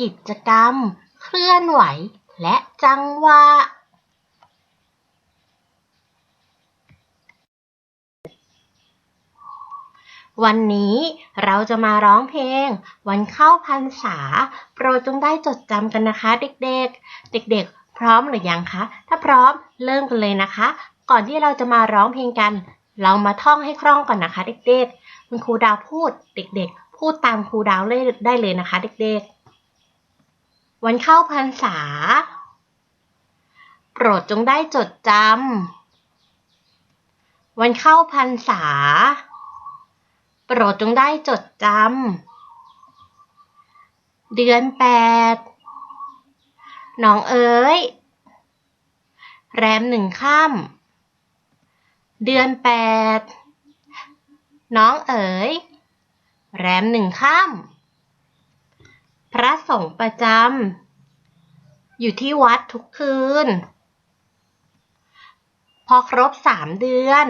กิจกรรม เคลื่อนไหว และจังหวะวันนี้เราจะมาร้องเพลง วันเข้าพรรษา โปรดจงได้จดจำกันนะคะเด็กๆ เด็กๆ พร้อมหรือยังคะ ถ้าพร้อมเริ่มกันเลยนะคะ ก่อนที่เราจะมาร้องเพลงกัน เรามาท่องให้คล่องก่อนนะคะ เด็กๆ คุณครูดาวพูด เด็ก ๆ พูดตามครูดาวเลยได้เลยนะคะ เด็กๆ วันเข้าพรรษา โปรดจงได้จดจำ วันเข้าพรรษา โปรดจงได้จดจำ เดือนแปดน้องเอ๋ย แรมหนึ่งค่ำเดือนแปดน้องเอ๋ย แรมหนึ่งค่ำ พระสงฆ์ประจำอยู่ที่วัดทุกคืน พอครบสามเดือน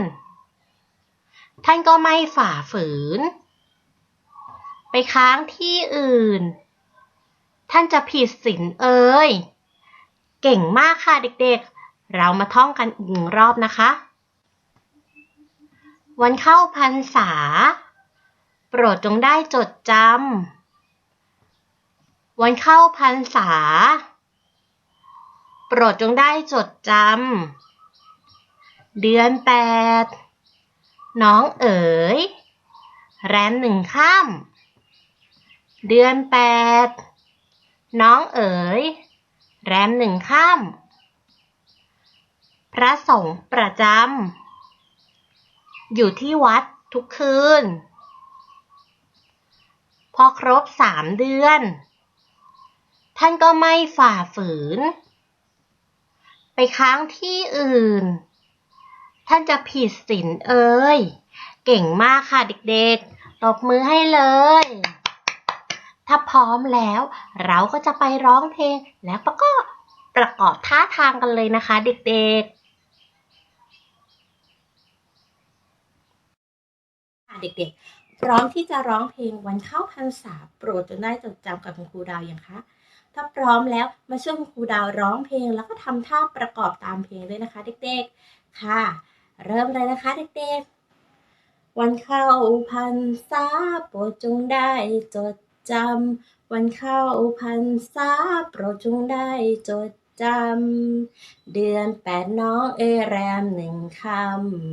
ท่านก็ไม่ฝ่าฝืน ไปค้างที่อื่น ท่านจะผิดศีลเอ่ยเก่งมากค่ะเด็กๆ เรามาท่องกันอีกหนึ่งรอบนะคะ วันเข้าพรรษา โปรดจงได้จดจำ วันเข้าพรรษา โปรดจงได้จดจำ เดือนแปด น้องเอ๋ย แรมหนึ่งข้าม เดือนแปด น้องเอ๋ย แรมหนึ่งข้าม พระสงฆ์ประจำ อยู่ที่วัดทุกคืน พอครบสามเดือน ท่านก็ไม่ฝ่าฝืน ไปค้างที่อื่น ท่านจะผิดศีลเอ่ย เก่งมากค่ะเด็กๆ ตบมือให้เลย ถ้าพร้อมแล้ว เราก็จะไปร้องเพลงแล้วก็ประกอบท่าทางกันเลยนะคะเด็กๆค่ะเด็กๆ พร้อมที่จะร้องเพลงวันเข้าพรรษาโปรดจนได้จดจำกับคุณครูดาวยังคะ ถ้าพร้อมแล้วมาช่วยคุณครูดาวร้องเพลง แล้วก็ทำท่าประกอบตามเพลงด้วยนะคะ เด็กๆ ค่ะ เริ่มเลยนะคะเด็กๆ วันเข้าพรรษาโปรดจงได้จดจำวันเข้าพรรษาโปรดจงได้จด จำ เดือนแปดน้องเอยแรมหนึ่งค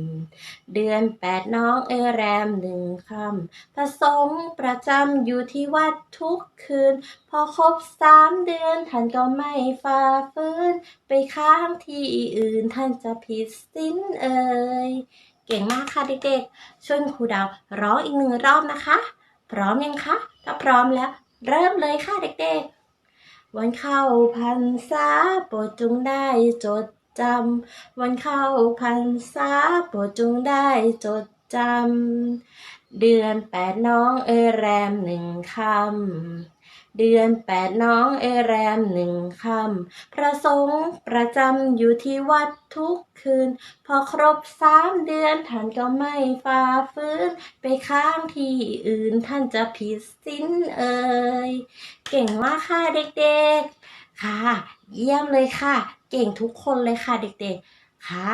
ำ เดือนแปดน้องเอยแรมหนึ่งคำพระสงฆ์ประจำอยู่ที่วัดทุกคืน พอครบสามเดือนท่านก็ไม่ฝ่าฝืน ไปค้างที่อื่นท่านจะผิดศีลเอ่ย เก่งมากค่ะเด็กๆ ช่วยครูดาวร้องอีกหนึ่งรอบนะคะ พร้อมยังคะ ถ้าพร้อมแล้ว เริ่มเลยค่ะเด็กๆ วันเข้าพรรษาโปรดจงได้จดจำ วันเข้าพรรษาโปรดจงได้จดจำ เดือนแปดน้องเอแรมหนึ่งคำ เดือนแปดน้องเอแรมหนึ่งคำพระสงฆ์ประจำอยู่ที่วัดทุกคืน พอครบสามเดือนท่านก็ไม่ฝ่าฝืนไปค้างที่อื่นท่านจะผิดศีลเอ่ยเก่งมากค่ะเด็กๆ ค่ะ เยี่ยมเลยค่ะ เก่งทุกคนเลยค่ะเด็กๆ ค่ะ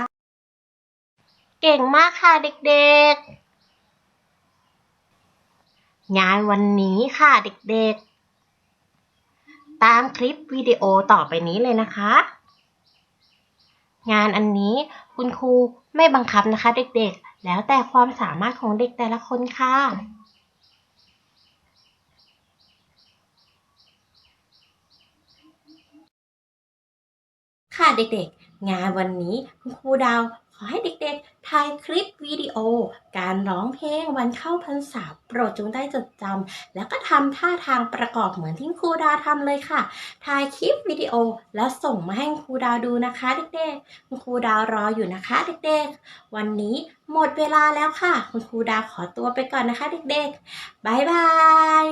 เก่งมากค่ะเด็กๆ งานวันนี้ค่ะเด็กๆ ตามคลิปวิดีโอต่อไปนี้เลยนะคะ งานอันนี้คุณครูไม่บังคับนะคะเด็กๆ แล้วแต่ความสามารถของเด็กแต่ละคนค่ะค่ะเด็กๆ งานวันนี้คุณครูดาว ขอให้เด็กๆ ถ่ายคลิปวิดีโอ การร้องเพลงวันเข้าพรรษาโปรดจงได้จดจำแล้วก็ทำท่าทางประกอบเหมือนที่ครูดาวทำเลยค่ะ ถ่ายคลิปวิดีโอแล้วส่งมาให้ครูดาวดูนะคะเด็กๆคุณครูดาวรออยู่นะคะเด็กๆ วันนี้หมดเวลาแล้วค่ะ คุณครูดาวขอตัวไปก่อนนะคะเด็กๆบายบาย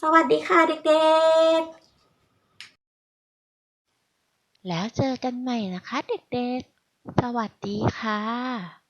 สวัสดีค่ะเด็กๆ แล้วเจอกันใหม่นะคะเด็กๆ สวัสดีค่ะ